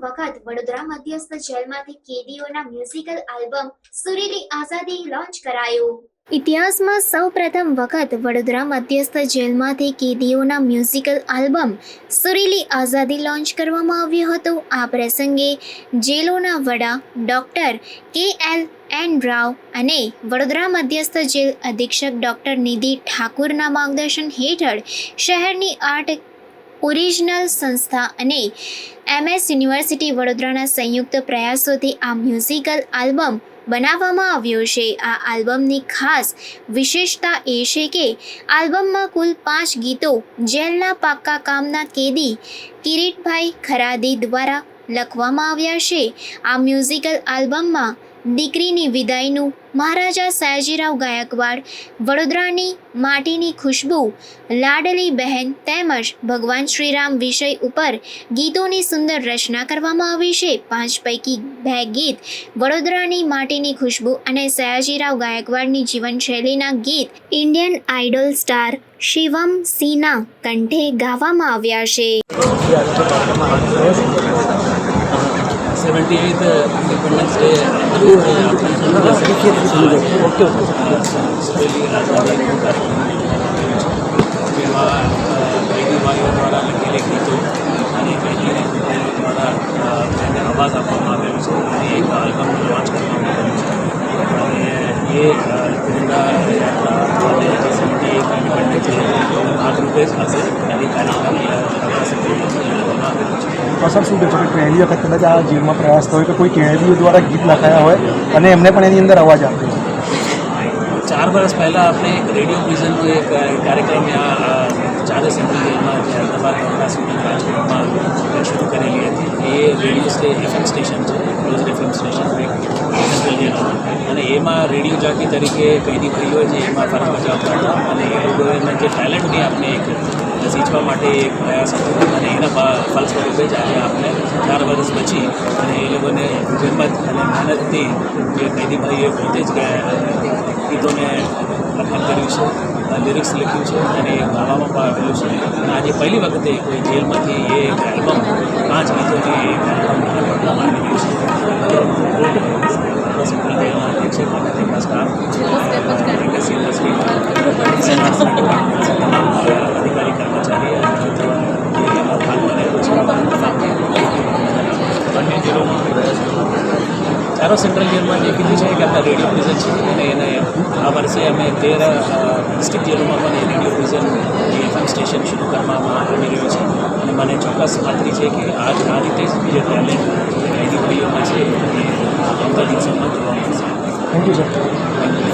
વખત વડોદરા મધ્યસ્થ જેલમાંથી કેદીઓના મ્યુઝિકલ આલ્બમ સુરીલી આઝાદી લોન્ચ કરાયું. ઇતિહાસમાં સૌ પ્રથમ વખત વડોદરા મધ્યસ્થ જેલમાંથી કેદીઓના મ્યુઝિકલ આલ્બમ સુરીલી આઝાદી લોન્ચ કરવામાં આવ્યું હતું. આ પ્રસંગે જેલોના વડા ડૉક્ટર કે એલ એન રાવ અને વડોદરા મધ્યસ્થ જેલ અધિક્ષક ડૉક્ટર નિધિ ઠાકુરના માર્ગદર્શન હેઠળ શહેરની આર્ટ ઓરિજિનલ સંસ્થા અને એમએસ યુનિવર્સિટી વડોદરાના સંયુક્ત પ્રયાસોથી આ મ્યુઝિકલ આલ્બમ બનાવવામાં આવ્યો છે. આ આલ્બમની ખાસ વિશેષતા એ છે કે આલ્બમમાં કુલ પાંચ ગીતો જેલના પાક્કા કામના કેદી કિરીટભાઈ ખરાદી દ્વારા લખવામાં આવ્યા છે. આ મ્યુઝિકલ આલ્બમમાં દીકરીની વિદાયનું મહારાજા સયાજીરાવ ગાયકવાડ, વડોદરાની માટીની ખુશ્બુ, લાડલી બહેન તેમજ ભગવાન શ્રીરામ વિષય ઉપર ગીતોની સુંદર રચના કરવામાં આવી છે. પાંચ પૈકી બે ગીત વડોદરાની માટીની ખુશ્બુ અને સયાજીરાવ ગાયકવાડની જીવનશૈલીના ગીત ઇન્ડિયન આઇડલ સ્ટાર શિવમ સિંહના કંઠે ગાવામાં આવ્યા છે. Seventy eighth independence day okay એમાં કૈદી ભાઈઓ દ્વારા લખેલી ગીતો અને કૈદી ભાઈઓ દ્વારા જેને અવાજ આપવામાં આવેલો છે અને એક આલ્બમ લોન્ચ કરવામાં આવેલું છે અને એ તિરંગા યાત્રા અને જે સેવન્ટી એઇથ ઇન્ડિપેન્ડન્સ ડે ભાગરૂપે જ આજે પહેલી તારીખે આપણા સંગઠનમાં લેવામાં આવેલું છે અસર શું છે કે પહેલી વખત કદાચ આ જેલમાં પ્રયાસ થયો કે કોઈ કેળવીઓ દ્વારા ગીત લખાયા હોય અને એમને પણ એની અંદર અવાજ આપ્યો ચાર વર્ષ પહેલાં આપણે એક રેડિયો પ્રિઝનનો એક કાર્યક્રમ ચારે સેન્ટ્રલ જેલમાં જે અમદાવાદ વડોદરા સુરત રાજકોટમાં શરૂ કરેલી હતી. એ રેડિયો સ્ટે, એફએમ સ્ટેશન છે ક્લોઝ એફએમ સ્ટેશન અને એમાં રેડિયો જાકી તરીકે કઈ દીકરીઓ જે એમાં ફરજ બજાવતા હતા. અને એ લોકોને જે ટેલેન્ટની આપણે એક શીખવા માટે એક પ્રયાસ હતો અને એના ફલસ્વરૂપે ફલ સ્વરૂપે જ આજે આપણે ચાર વર્ષ પછી અને એ લોકોને હિંમત અને મહેનતથી જે કૈદીભાઈએ પોતે જ ગીતોને લખન કર્યું છે લિરિક્સ લખ્યું છે અને એ ગાવામાં પણ આવેલું છે. અને આજે પહેલી વખતે કોઈ જેલમાંથી એ એક એલ્બમ પાંચ ગીતોની એક એલ્બમ આવેલી છે. સેન્ટ્રલ અને તેમના સ્ટાફ બંને જેલોમાં ચારો સેન્ટ્રલ જેલમાં જે કીધું છે કે આપણા રેડિયો પ્રિઝન છે અને એને આ વર્ષે અમે તેર ડિસ્ટ્રિક્ટ જેલોમાં પણ એ રેડિયો પ્રિઝન જે એફએમ સ્ટેશન શરૂ કરવામાં આવી રહ્યો છે. અને મને ચોક્કસ ખાતરી છે કે આ આ રીતે જ જે ટેલેન્ટ ભાઈઓમાં છે એ આવતા દિવસોમાં જોવા મળશે. Thank you sir